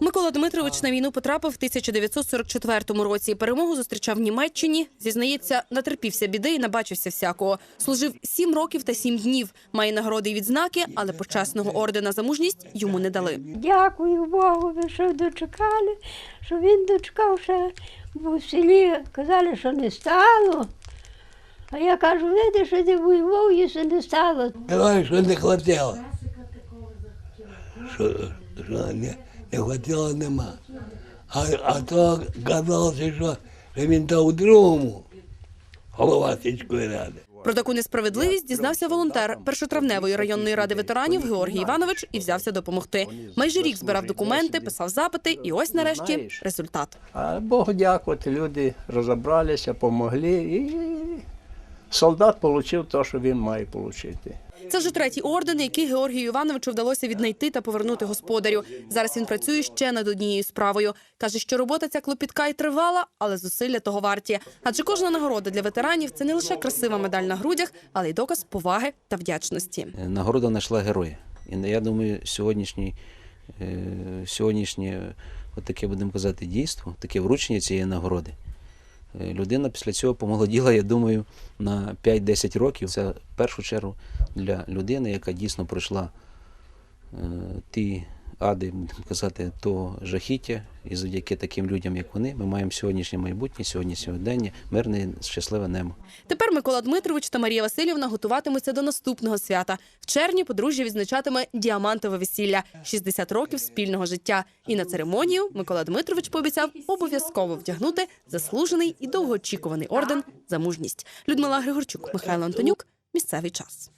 Микола Дмитрович на війну потрапив в 1944 році. Перемогу зустрічав в Німеччині. Зізнається, натерпівся біди і набачився всякого. Служив сім років та сім днів. Має нагороди і відзнаки, але почесного ордена за мужність йому не дали. Дякую Богу, що дочекали, що він дочекав ще, бо в селі казали, що не стало. А я кажу, видиш, що ти воював, якщо не стало. Давай, що не хватило. Що, що не, не хватило, нема. А, а то казалося, що, він дав другому, голова сільської ради. Про таку несправедливість дізнався волонтер першотравневої районної ради ветеранів Георгій Іванович і взявся допомогти. Майже рік збирав документи, писав запити, і ось нарешті результат. А Богу дякувати, люди розібралися, помогли, і солдат отримав те, що він має отримати. Це вже третій орден, який Георгію Івановичу вдалося віднайти та повернути господарю. Зараз він працює ще над однією справою. каже, що робота ця клопітка і тривала, але зусилля того варті. Адже кожна нагорода для ветеранів це не лише красива медаль на грудях, але й доказ поваги та вдячності. Нагорода знайшла героя. І я думаю, сьогоднішній, е, сьогоднішнє, от таке будемо казати, дійство, таке вручення цієї нагороди. Е, Людина після цього помолоділа, я думаю, на 5-10 років. Це в першу чергу для людини, яка дійсно пройшла е, ті ади, будемо казати, того жахіття. І завдяки таким людям, як вони, ми маємо сьогоднішнє майбутнє, сьогодні сьогодення, мирне, щасливе небо. Тепер Микола Дмитрович та Марія Васильівна готуватимуться до наступного свята. В червні подружжя відзначатиме діамантове весілля 60 років спільного життя. І на церемонію Микола Дмитрович пообіцяв обов'язково вдягнути заслужений і довгоочікуваний орден за мужність. Людмила Григорчук, Михайло Антонюк. Місцевий час.